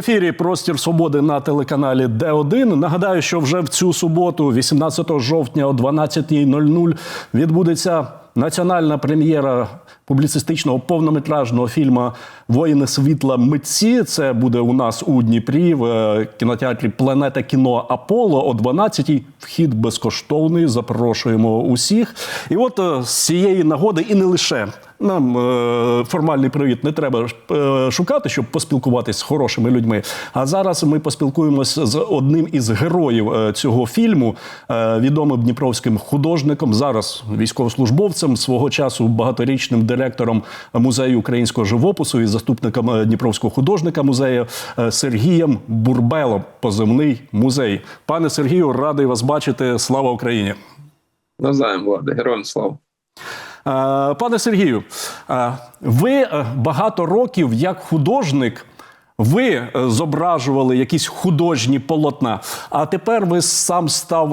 Ефірі Простір Свободи на телеканалі Д1. Нагадаю, що вже в цю суботу, 18 жовтня о 12.00, відбудеться національна прем'єра публіцистичного повнометражного фільму Воїни світла митці. Це буде у нас у Дніпрі в е, кінотеатрі Планета кіно Аполло о 12.00. Вхід безкоштовний. Запрошуємо усіх. І от е, з цієї нагоди, і не лише нам е, формальний привіт не треба е, шукати, щоб поспілкуватись з хорошими людьми. А зараз ми поспілкуємося з одним із героїв е, цього фільму, відомим дніпровським художником, зараз військовослужбовцем, свого часу багаторічним директором музею українського живопису і заступником дніпровського художника музею Сергієм Бурбелом, позивний музей. Пане Сергію, радий вас бачити. Слава Україні! Навзаєм, Влада, героям слава. Е, Пане Сергію, е, ви е, багато років як художник. Ви зображували якісь художні полотна, а тепер ви сам став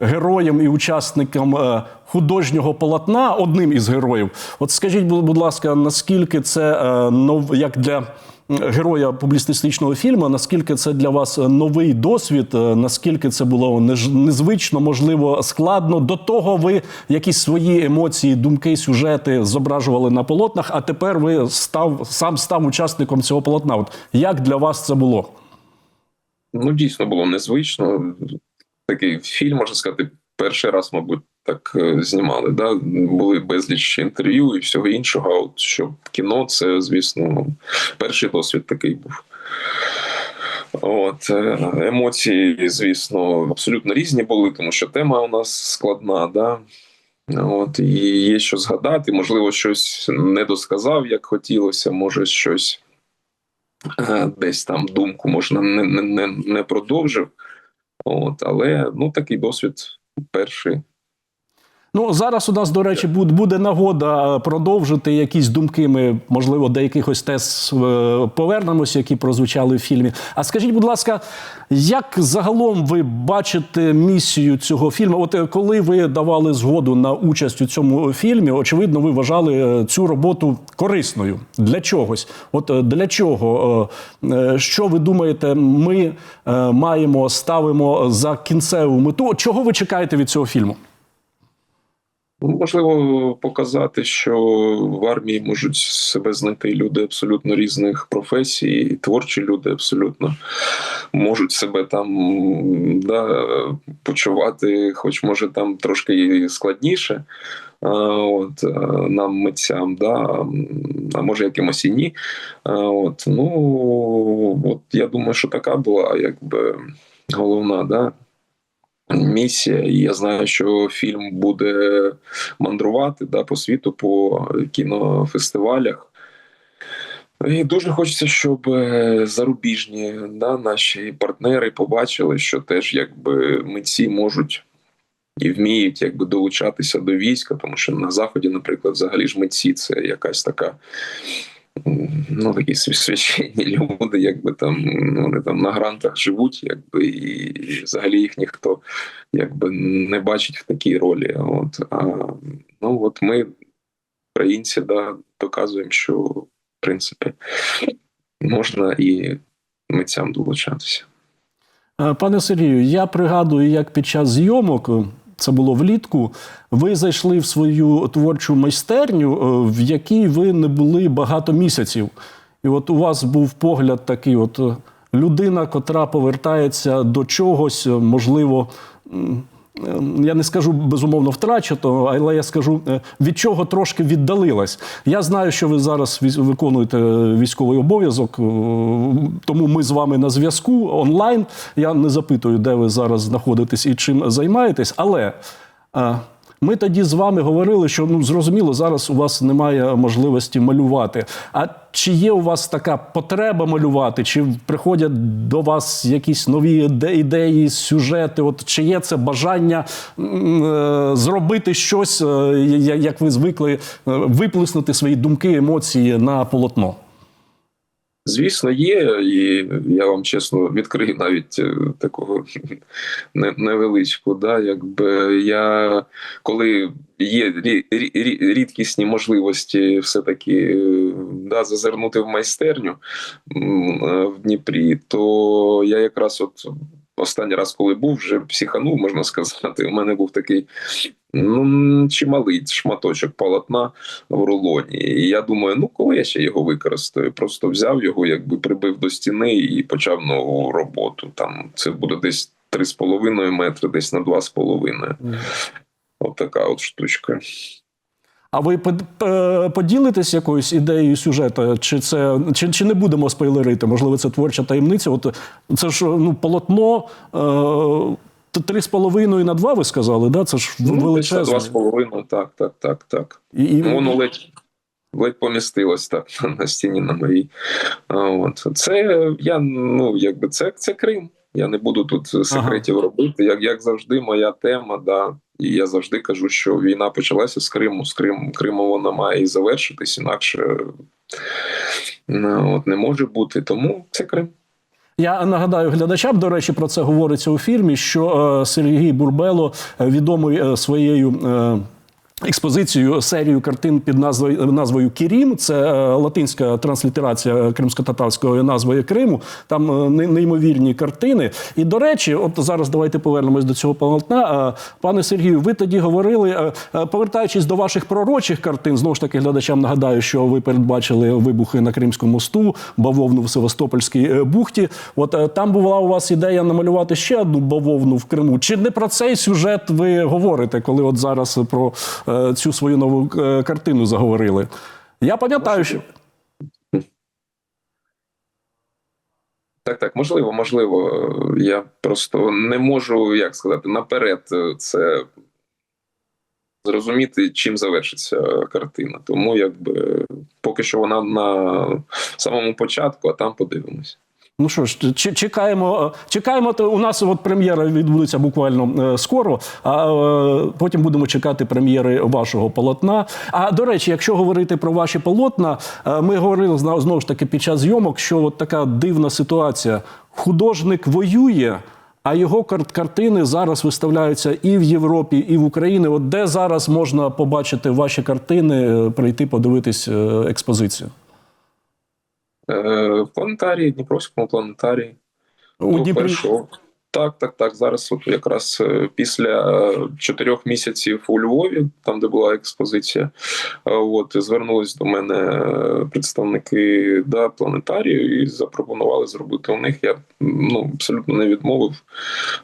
героєм і учасником художнього полотна, одним із героїв. От скажіть, будь ласка, наскільки це як для героя публіцистичного фільму, наскільки це для вас новий досвід, е, наскільки це було незвично, можливо, складно. До того ви якісь свої емоції, думки, сюжети зображували на полотнах, а тепер ви став сам став учасником цього полотна. От як для вас це було? Ну, дійсно було незвично. Такий фільм, можна сказати, перший раз, мабуть, так е, знімали. Да? Були безліч інтерв'ю і всього іншого. А от що кіно, це, звісно, перший досвід такий був. От е, емоції, звісно, абсолютно різні були, тому що тема у нас складна, да. От і є що згадати. Можливо, щось не досказав, як хотілося, може щось е, десь там думку можна не, не, не, не продовжив. От, але ну такий досвід перший. Ну зараз у нас, до речі, буд- буде нагода е, продовжити якісь думки. Ми можливо до якихось тез е, повернемося, які прозвучали в фільмі. А скажіть, будь ласка, як загалом ви бачите місію цього фільму? От е, коли ви давали згоду на участь у цьому фільмі, очевидно, ви вважали цю роботу корисною для чогось. От для чого? Що ви думаєте, ми маємо ставимо за кінцеву мету? Чого ви чекаєте від цього фільму? Ну, Можливо, показати, що в армії можуть себе знайти люди абсолютно різних професій, і творчі люди абсолютно можуть себе там да, почувати, хоч може там трошки складніше. От нам митцям, да, а може якимось і ні. От, ну от я думаю, що така була якби головна, да, місія. І я знаю, що фільм буде мандрувати да, по світу, по кінофестивалях. І дуже хочеться, щоб е, зарубіжні да, наші партнери побачили, що теж якби митці можуть і вміють якби долучатися до війська, тому що на заході, наприклад, взагалі ж митці це якась така. Ну, такі священні люди, якби там вони там на грантах живуть, якби і взагалі їх ніхто якби не бачить в такій ролі. От а ну от ми, українці, да, доказуємо, що в принципі можна і митцям долучатися. Е, Пане Сергію, я пригадую, як під час зйомок, це було влітку, ви зайшли в свою творчу майстерню, е, в якій ви не були багато місяців. І от у вас був погляд такий: от е, людина, котра повертається до чогось, е, можливо. Е, Я не скажу безумовно втрачено, але я скажу е, від чого трошки віддалилась. Я знаю, що ви зараз виконуєте військовий обов'язок, е, тому ми з вами на зв'язку онлайн. Я не запитую, де ви зараз знаходитесь і чим займаєтесь, але. Ми тоді з вами говорили, що ну зрозуміло, зараз у вас немає можливості малювати. А чи є у вас така потреба малювати? Чи приходять до вас якісь нові ідеї, сюжети? От чи є це бажання е, зробити щось, е, як ви звикли, е, виплеснути свої думки, емоції на полотно? Звісно, є, і я вам чесно відкрию навіть е, такого невеличку. Да, якби я коли є рі- рі- рі- рідкісні можливості, все таки да, зазирнути в майстерню е, в Дніпрі, то я якраз от останній раз, коли був, вже психанув, можна сказати. У мене був такий ну, чималий шматочок полотна в рулоні. І я думаю, ну коли я ще його використаю? Просто взяв його, якби прибив до стіни і почав нову роботу. Там це буде десь 3,5 метри, десь на 2,5. От така от штучка. А ви под- е, якоюсь ідеєю сюжету? Чи це чи, чи не будемо спойлерити? Можливо, це творча таємниця? От це ж ну полотно. Е, Три з половиною на два, ви сказали, да? Це ж Ну, десь на величезне. 2,5, так, так, так, так. І, і, Ну, Воно ледь, ледь помістилось так на стіні на моїй. От. Це я, ну, якби це, це Крим. Я не буду тут секретів робити. Як, як завжди, моя тема, да. І я завжди кажу, що війна почалася з Криму. З Крим, Криму вона має і завершитись, інакше ну, от, не може бути. Тому це Крим. Я нагадаю глядачам, до речі, про це говориться у фільмі, що е, Сергій Бурбело е, відомий е, своєю. Експозицію серію картин під назвою назвою Кірім. Це е, латинська транслітерація кримсько-татарської назви Криму. Там е, не- неймовірні картини. І до речі, от зараз давайте повернемось до цього полотна. Е, Пане Сергію, ви тоді говорили, повертаючись до ваших пророчих картин, знову ж таки глядачам нагадаю, що ви передбачили вибухи на Кримському мосту, бавовну в Севастопольській бухті. От там була у вас ідея намалювати ще одну бавовну в Криму. Чи не про цей сюжет ви говорите, коли от зараз про цю свою нову е, картину заговорили? Я пам'ятаю, що Так, так, можливо, можливо. Е, Я просто не можу, як сказати, наперед е, це зрозуміти, чим завершиться картина. Тому якби поки що вона на самому початку, а там подивимось. Ну що ж, чекаємо. е, Чекаємо. то У нас от прем'єра відбудеться буквально е, скоро. А е, потім будемо чекати прем'єри вашого полотна. А до речі, якщо говорити про ваші полотна, ми говорили знову ж таки під час зйомок, що от така дивна ситуація. Художник воює. А його кар- картини зараз виставляються і в Європі, і в Україні. От де зараз можна побачити ваші картини, прийти подивитись експозицію? Е, В планетарії, Дніпровському планетарії. У Дніпрі. Так, так, так. Зараз, от якраз е, після чотирьох місяців у Львові, там де була експозиція, е, от звернулись до мене е, представники да, планетарію і запропонували зробити у них. Я ну абсолютно не відмовив.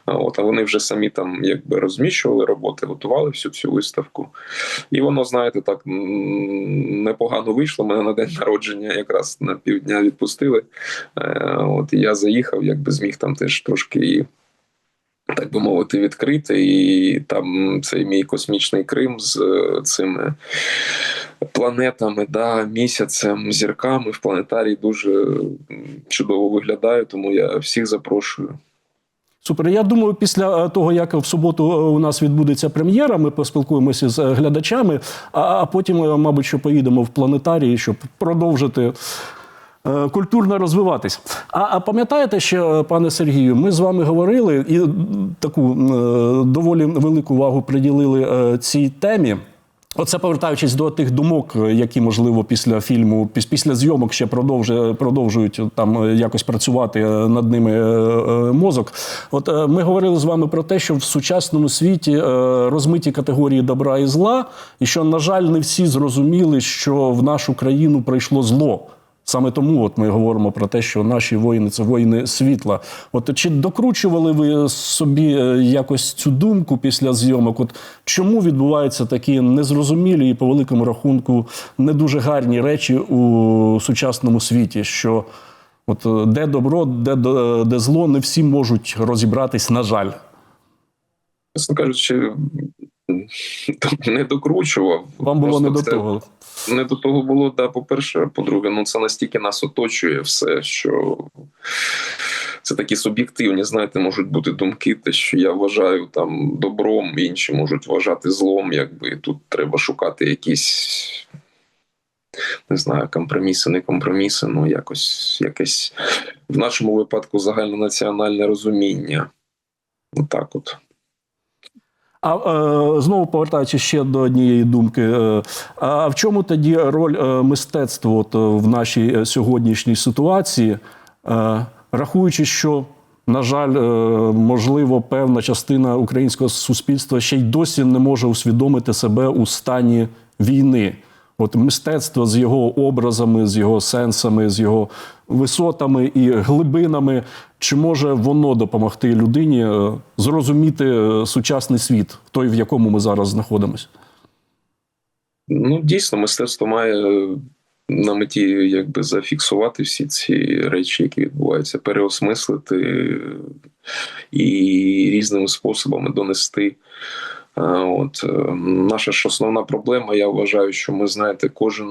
От а вони вже самі там якби розміщували роботи, готували всю цю виставку. І воно, знаєте, так непогано вийшло. Мене на день народження якраз на півдня відпустили. От я заїхав, якби зміг там теж трошки. Так би мовити, відкрити, і там цей мій космічний Крим з е, цими планетами, да, місяцем, зірками в планетарії дуже чудово виглядає, тому я всіх запрошую. Супер. Я думаю, після е, того, як в суботу е, у нас відбудеться прем'єра, ми поспілкуємося з глядачами, а, потім, мабуть, що поїдемо в планетарії, щоб продовжити. Е, Культурно розвиватись. А, а пам'ятаєте ще, е, пане Сергію, ми з вами говорили і таку е, доволі велику увагу приділили цій темі. Оце повертаючись до тих думок, які можливо після фільму, піс- після зйомок ще продовжує, продовжують там якось працювати над ними мозок. От ми говорили з вами про те, що в сучасному світі розмиті категорії добра і зла, і що, на жаль, не всі зрозуміли, що в нашу країну прийшло зло. Саме тому от ми говоримо про те, що наші воїни це воїни світла. От чи докручували ви собі е, якось цю думку після зйомок? От чому відбуваються такі незрозумілі і по великому рахунку не дуже гарні речі у сучасному світі? Що от е, де добро, де, де зло, не всі можуть розібратись, на жаль. Чесно кажучи, не докручував. Вам було Просто не до це- того. Не до того було, да, по-перше, по-друге, ну це настільки нас оточує все, що це такі суб'єктивні, знаєте, можуть бути думки, те, що я вважаю там добром, інші можуть вважати злом, якби тут треба шукати якісь. Не знаю, компроміси, не компроміси, ну якось якесь в нашому випадку загальнонаціональне розуміння. Отак от. А е, знову повертаючись ще до однієї думки, е, а в чому тоді роль е, мистецтва от, е, в нашій е, сьогоднішній ситуації, е, рахуючи, що, на жаль, е, можливо, певна частина українського суспільства ще й досі не може усвідомити себе у стані війни. От мистецтво з його образами, з його сенсами, з його висотами і глибинами, чи може воно допомогти людині е, зрозуміти е, сучасний світ, той, в якому ми зараз знаходимося? Ну, дійсно, мистецтво має на меті якби зафіксувати всі ці речі, які відбуваються, переосмислити і різними способами донести. А, От е, наша ж основна проблема. Я вважаю, що ми знаєте, кожен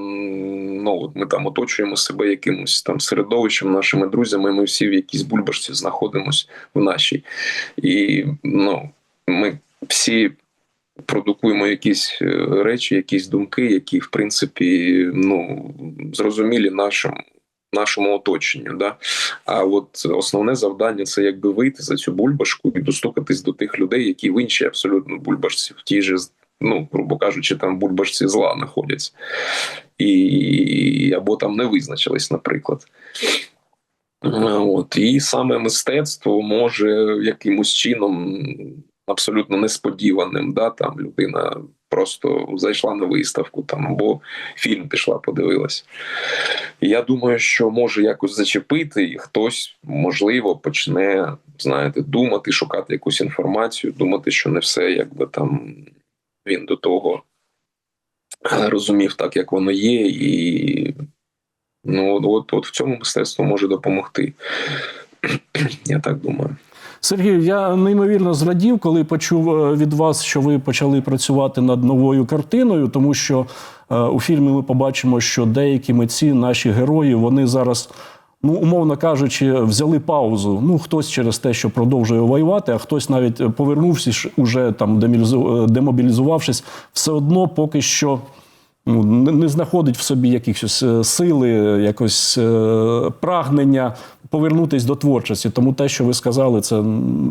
ну от ми там оточуємо себе якимось там середовищем, нашими друзями. Ми всі в якійсь бульбашці знаходимось в нашій, і ну ми всі продукуємо якісь е, речі, якісь думки, які в принципі ну зрозумілі нашому. Нашому оточенню, да а от основне завдання це якби вийти за цю бульбашку і достукатись до тих людей, які в іншій абсолютно бульбашці, в тій же, ну грубо кажучи, там бульбашці зла знаходяться, і або там не визначились, наприклад. От і саме мистецтво може якимось чином абсолютно несподіваним. Да, там людина просто зайшла на виставку, там або фільм пішла, подивилась. Я думаю, що може якось зачепити, і хтось можливо почне знаєте, думати, шукати якусь інформацію, думати, що не все якби там він до того розумів так, як воно є, і ну от, от в цьому мистецтво може допомогти. Я так думаю. Сергію, я неймовірно зрадів, коли почув е, від вас, що ви почали працювати над новою картиною, тому що е, у фільмі ми побачимо, що деякі митці, наші герої, вони зараз. Ну, умовно кажучи, взяли паузу. Ну, хтось через те, що продовжує воювати, а хтось навіть повернувся, уже там е, демобілізувавшись, все одно поки що ну, не знаходить в собі якихось сили, якось прагнення повернутись до творчості. Тому те, що ви сказали, це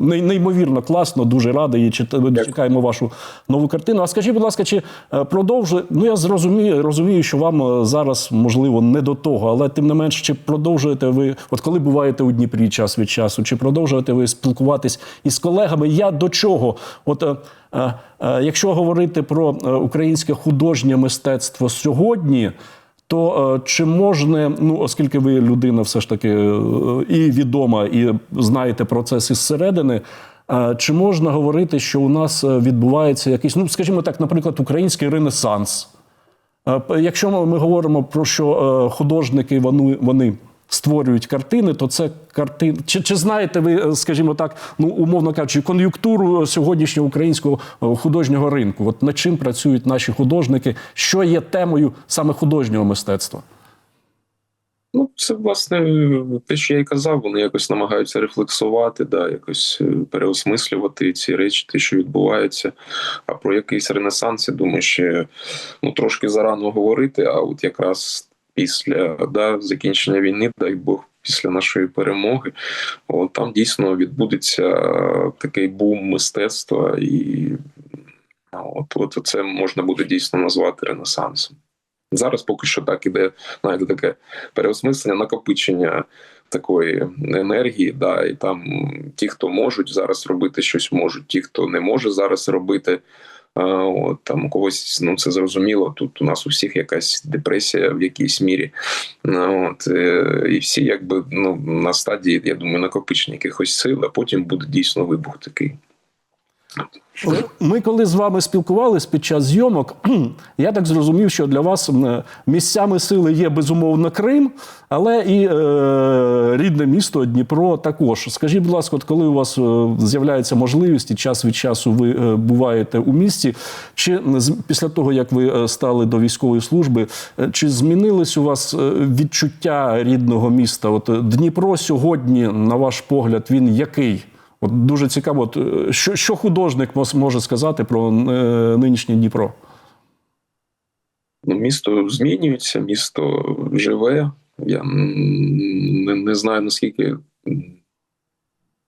неймовірно класно, дуже радий. І чекаємо вашу нову картину. А скажіть, будь ласка, чи е, продовжує? Ну я зрозумію, розумію, що вам е, зараз можливо не до того, але тим не менш, чи продовжуєте ви, от коли буваєте у Дніпрі час від часу, чи продовжуєте ви спілкуватись із колегами? Я до чого? От е, якщо говорити про українське художнє мистецтво сьогодні. То е, чи можна, ну оскільки ви людина все ж таки е, і відома, і знаєте процес із середини, е, чи можна говорити, що у нас відбувається якийсь, ну скажімо так, наприклад, український ренесанс? Якщо ми говоримо про що художники вони створюють картини, то це картини. Чи, чи знаєте ви, е, скажімо так, ну умовно кажучи, кон'юнктуру сьогоднішнього українського е, художнього ринку? От над чим працюють наші художники? Що є темою саме художнього мистецтва? Ну, це власне те, що я й казав, вони якось намагаються рефлексувати, да, якось е, переосмислювати ці речі, те, що відбувається. А про якийсь ренесанс, я думаю, ще ну трошки зарано говорити. А от якраз після да, закінчення війни, дай Бог, після нашої перемоги, от, там дійсно відбудеться такий бум мистецтва, і от, от це можна буде дійсно назвати ренесансом. Зараз поки що так іде, знаєте, таке переосмислення, накопичення такої енергії. Да, і там ті, хто можуть зараз робити щось, можуть, ті, хто не може зараз робити. А, от там у когось ну це зрозуміло. Тут у нас у всіх якась депресія в якійсь мірі. Ну, от е, і всі, якби ну на стадії, я думаю, накопичення якихось сил, а потім буде дійсно вибух такий. Ми коли з вами спілкувались під час зйомок, я так зрозумів, що для вас місцями сили є безумовно Крим, але і е, рідне місто Дніпро також. Скажіть, будь ласка, от коли у вас е, з'являється можливість і час від часу ви е, буваєте у місті, чи після того як ви е, стали до військової служби, чи змінились у вас відчуття рідного міста? От Дніпро сьогодні, на ваш погляд, він який? От дуже цікаво, е, що, що художник може сказати про е, нинішнє Дніпро? Ну, місто змінюється, місто живе. Я не, не знаю наскільки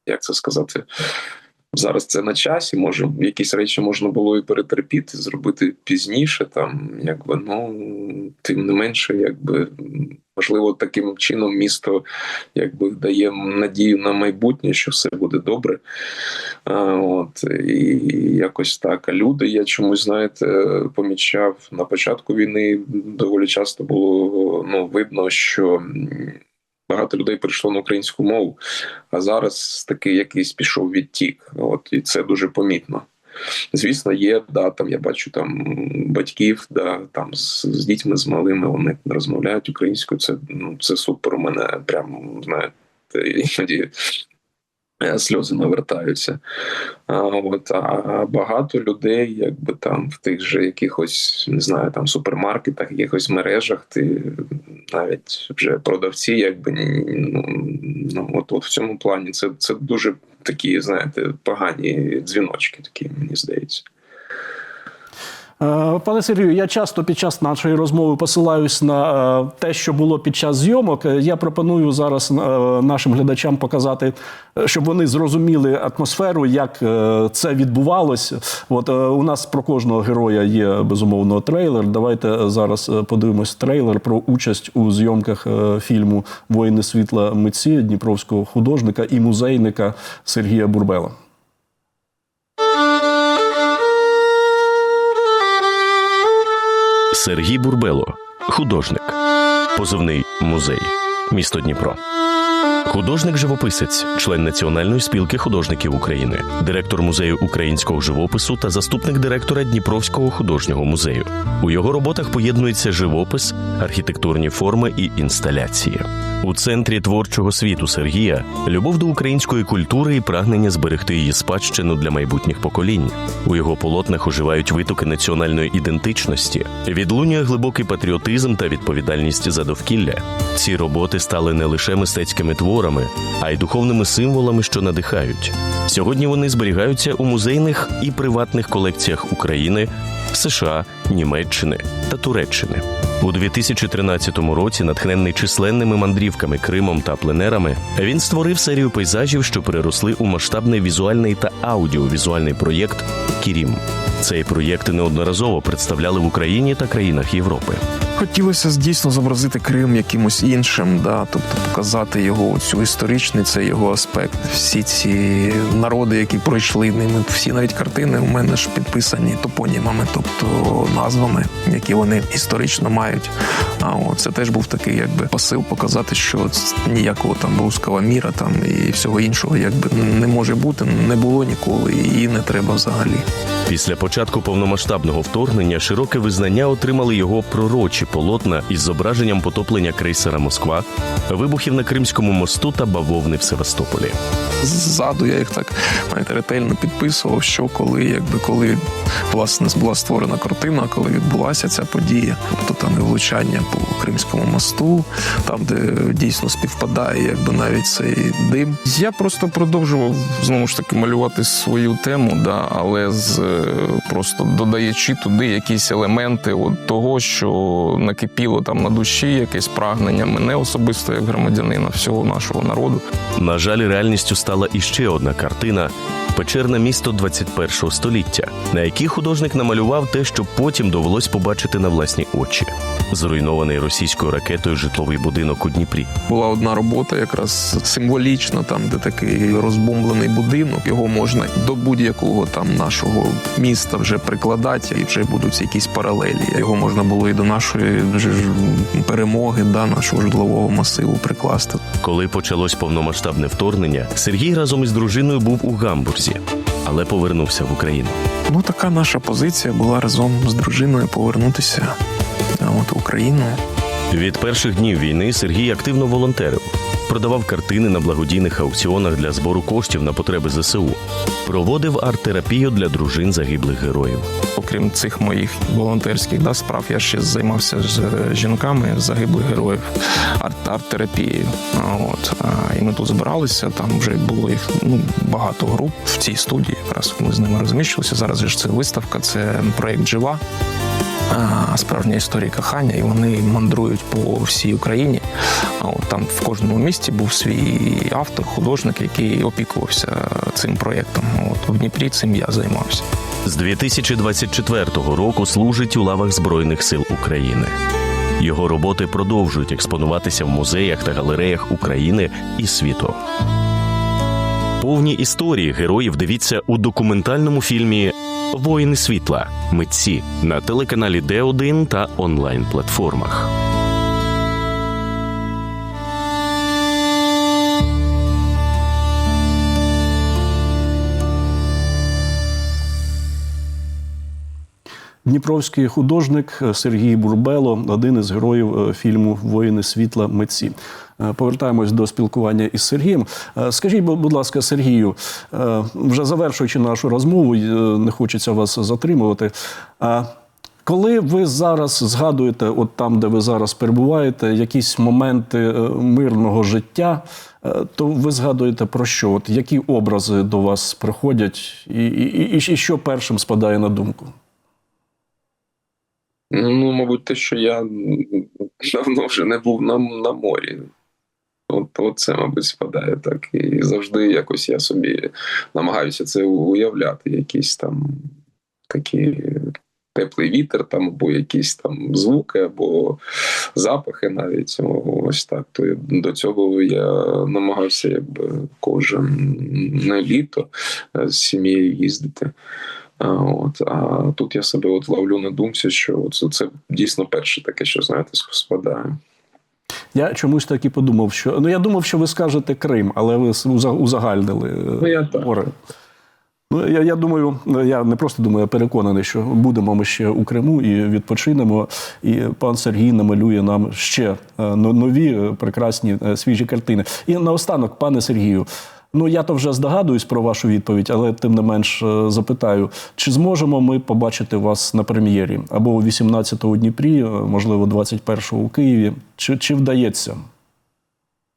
як це сказати. Зараз це на часі. Може, якісь речі можна було і перетерпіти, зробити пізніше. Там якби ну тим не менше, якби можливо, таким чином місто якби дає надію на майбутнє, що все буде добре. А, от і якось так. А люди, я чомусь знаєте, помічав на початку війни доволі часто було ну видно, що. Багато людей перейшло на українську мову, а зараз такий якийсь пішов відтік. От і це дуже помітно. Звісно, є да, там я бачу там батьків, да там з, з дітьми з малими вони розмовляють українською. Це ну це супер. У мене прям знаєте, іноді сльози навертаються. А, от, а багато людей, якби там в тих же якихось не знаю, там супермаркетах, якихось мережах, ти навіть вже продавці, якби ну, ну от, от в цьому плані це, це дуже такі, знаєте, погані дзвіночки, такі мені здається. Е, Пане Сергію, я часто під час нашої розмови посилаюсь на е, те, що було під час зйомок. Е, Я пропоную зараз нашим глядачам показати, щоб вони зрозуміли атмосферу, як це відбувалося. От у нас про кожного героя є безумовно трейлер. Давайте зараз подивимось трейлер про участь у зйомках фільму Воїни світла митці дніпровського художника і музейника Сергія Бурбела. Сергій Бурбело, художник, позивний музей, місто Дніпро. Художник-живописець, член Національної спілки художників України, директор музею українського живопису та заступник директора Дніпровського художнього музею. У його роботах поєднується живопис, архітектурні форми і інсталяції. У центрі творчого світу Сергія любов до української культури і прагнення зберегти її спадщину для майбутніх поколінь. У його полотнах оживають витоки національної ідентичності, відлунює глибокий патріотизм та відповідальність за довкілля. Ці роботи стали не лише мистецькими творами, а й духовними символами, що надихають. Сьогодні вони зберігаються у музейних і приватних колекціях України, США, Німеччини та Туреччини. У 2013 році, натхненний численними мандрівками Кримом та пленерами, він створив серію пейзажів, що переросли у масштабний візуальний та аудіовізуальний проєкт Кірім. Цей проєкт неодноразово представляли в Україні та країнах Європи. Хотілося дійсно зобразити Крим якимось іншим, да, тобто показати його цю історичний, це його аспект. Всі ці народи, які пройшли ними, всі навіть картини у мене ж підписані топонімами, тобто назвами, які вони історично мають. А от це теж був такий, якби посил показати, що ніякого там руского міра там і всього іншого, якби не може бути, не було ніколи, і не треба взагалі. Після початку повномасштабного вторгнення широке визнання отримали його пророчі полотна із зображенням потоплення крейсера Москва, вибухів на Кримському мосту та бавовни в Севастополі. ззаду я їх так знаєте, ретельно підписував, що коли, якби коли власне була створена картина, коли відбулася ця подія, тобто там і влучання по Кримському мосту, там де дійсно співпадає, якби навіть цей дим. Я просто продовжував знову ж таки малювати свою тему, да, але з просто додаючи туди якісь елементи от того, що накипіло там на душі, якесь прагнення мене особисто як громадянина всього нашого народу. На жаль, реальністю стала іще одна картина печерне місто 21 століття, на якій художник намалював те, що потім довелось побачити на власні очі. Зруйнований російською ракетою житловий будинок у Дніпрі. Була одна робота, якраз символічна, там де такий розбомблений будинок. Його можна до будь-якого там нашого міста вже прикладати, і вже будуть якісь паралелі. Його можна було і до нашої вже перемоги, да, нашого житлового масиву прикласти. Коли почалось повномасштабне вторгнення, Сергій разом із дружиною був у Гамбурзі, але повернувся в Україну. Ну така наша позиція була разом з дружиною повернутися от в Україну. Від перших днів війни Сергій активно волонтерив, продавав картини на благодійних аукціонах для збору коштів на потреби ЗСУ, проводив арт-терапію для дружин загиблих героїв. Окрім цих моїх волонтерських да, справ, я ще займався з е, жінками загиблих героїв арт- арт-терапією. От і ми тут збиралися. Там вже було їх ну багато груп в цій студії. Якраз ми з ними розміщувалися. Зараз ж це виставка, це проект Жива. Справжня історія кохання, і вони мандрують по всій Україні. Там в кожному місті був свій автор, художник, який опікувався цим проєктом. От у Дніпрі цим я займався. З 2024 року служить у лавах Збройних сил України. Його роботи продовжують експонуватися в музеях та галереях України і світу. Повні історії героїв дивіться у документальному фільмі Воїни світла. Митці на телеканалі Д1 та онлайн платформах. Дніпровський художник Сергій Бурбело, один із героїв е, фільму Воїни світла митці. Е, Повертаємось до спілкування із Сергієм. Е, Скажіть, будь ласка, Сергію, е, вже завершуючи нашу розмову, не хочеться вас затримувати. А коли ви зараз згадуєте, от там, де ви зараз перебуваєте, якісь моменти мирного життя, то ви згадуєте про що? От які образи до вас приходять, і, і, і що першим спадає на думку? Ну, мабуть, те, що я давно вже не був на, на морі. От це, мабуть, спадає так. І завжди якось я собі намагаюся це уявляти, якісь там такі теплий вітер, там, або якісь там звуки, або запахи навіть. Ось так. То до цього я намагався якби кожен не літо е, з сім'єю їздити. А, От, а тут я себе от ловлю на думці, що це, це дійсно перше таке, що знаєте, спадає. Я чомусь так і подумав, що ну я думав, що ви скажете Крим, але ви узагальнили е, Ну, море. Ну, я, я думаю, я не просто думаю, я переконаний, що будемо ми ще у Криму і відпочинемо. І пан Сергій намалює нам ще е, нові е, прекрасні свіжі картини. І наостанок, пане Сергію, ну я то вже здогадуюсь про вашу відповідь, але тим не менш е, запитаю: чи зможемо ми побачити вас на прем'єрі або 18-го у Дніпрі, е, можливо, 21-го у Києві? Чи, чи вдається?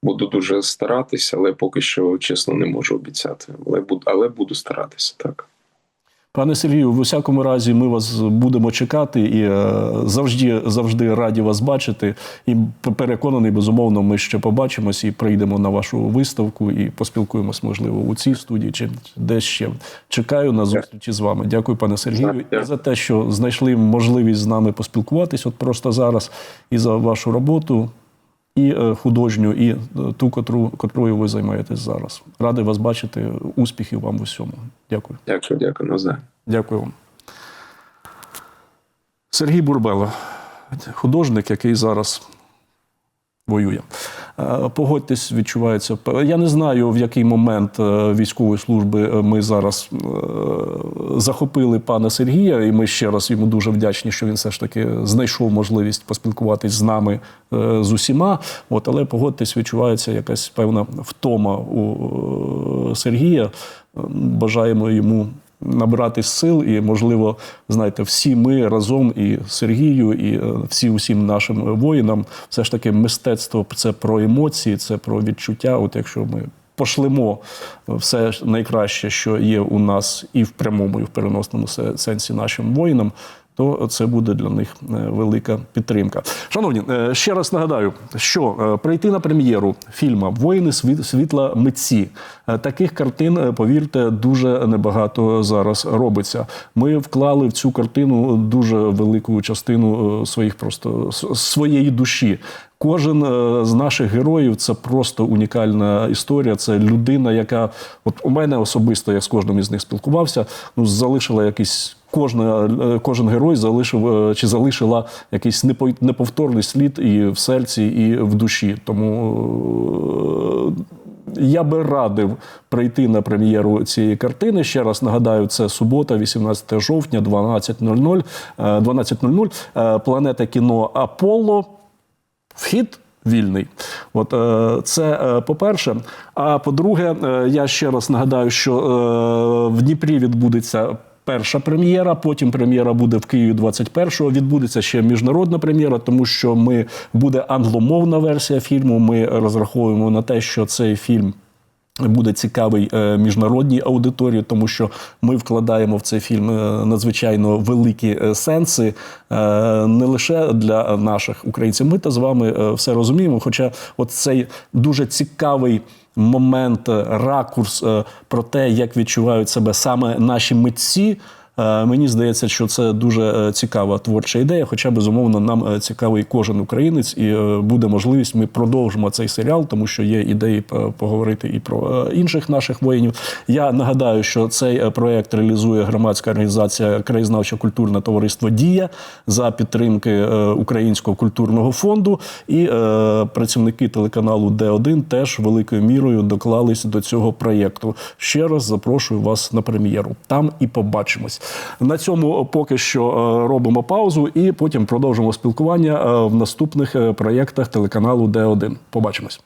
Буду дуже старатися, але поки що чесно не можу обіцяти. Але буду, але буду старатися так. Пане Сергію, в усякому разі, ми вас будемо чекати і е, завжди, завжди раді вас бачити. І переконаний, безумовно, ми ще побачимось і прийдемо на вашу виставку і поспілкуємось, можливо, у цій студії чи десь ще. Чекаю на зустрічі з вами. Дякую, пане Сергію, і за те, що знайшли можливість з нами поспілкуватись, от просто зараз, і за вашу роботу. І е, художню, і е, ту, котру, котрою ви займаєтесь зараз. Радий вас бачити. Успіхів вам в усьому. Дякую. Дякую, дякую навзаєм. Дякую вам. Сергій Бурбело, художник, який зараз воює. Е, Погодьтесь, відчувається. Я не знаю, в який момент е, військової служби е, ми зараз захопили пана Сергія, і ми ще раз йому дуже вдячні, що він все ж таки знайшов можливість поспілкуватись з нами з усіма. От, але погодьтесь, відчувається якась певна втома у Сергія. Бажаємо йому набирати сил, і, можливо, знаєте, всі ми разом і Сергію, і е, всі усім нашим воїнам, все ж таки, мистецтво це про емоції, це про відчуття. От якщо ми пошлемо все найкраще, що є у нас, і в прямому, і в переносному сенсі нашим воїнам. То це буде для них е, велика підтримка. Шановні, е, ще раз нагадаю, що е, прийти на прем'єру фільму Воїни світла митці. Таких картин, повірте, дуже небагато зараз робиться. Ми вклали в цю картину дуже велику частину своїх просто своєї душі. Кожен з наших героїв це просто унікальна історія. Це людина, яка от у мене особисто, я з кожним із них спілкувався, ну залишила якийсь. Кожна, е, кожен герой залишив е, чи залишила якийсь непо- неповторний слід і в серці, і в душі. Тому е, я би радив прийти на прем'єру цієї картини. Ще раз нагадаю, це субота, 18 жовтня, 12.00. е, 12.00. Е, Планета кіно Аполло. Вхід вільний. От це по-перше. А по-друге, я ще раз нагадаю, що в Дніпрі відбудеться. Перша прем'єра, потім прем'єра буде в Києві 21-го. Відбудеться ще міжнародна прем'єра, тому що ми буде англомовна версія фільму. Ми розраховуємо на те, що цей фільм Буде цікавий е, міжнародній аудиторії, тому що ми вкладаємо в цей фільм е, надзвичайно великі е, сенси не лише для наших українців. Ми та з вами все розуміємо. Хоча, от цей дуже цікавий момент, е, ракурс е, про те, як відчувають себе саме наші митці. Е, Мені здається, що це дуже е, цікава творча ідея. Хоча безумовно нам е, цікавий кожен українець, і буде можливість. Ми продовжимо цей серіал, тому що є ідеї поговорити і про інших наших воїнів. Я нагадаю, що цей проект реалізує громадська організація Краєзнавче культурне товариство Дія за підтримки Українського культурного фонду. І працівники телеканалу Д1 теж великою мірою доклались до цього проєкту. Ще раз запрошую вас на прем'єру. Там і побачимось. На цьому поки що е, робимо паузу і потім продовжимо спілкування е, в наступних е, проєктах телеканалу Д1. Побачимось.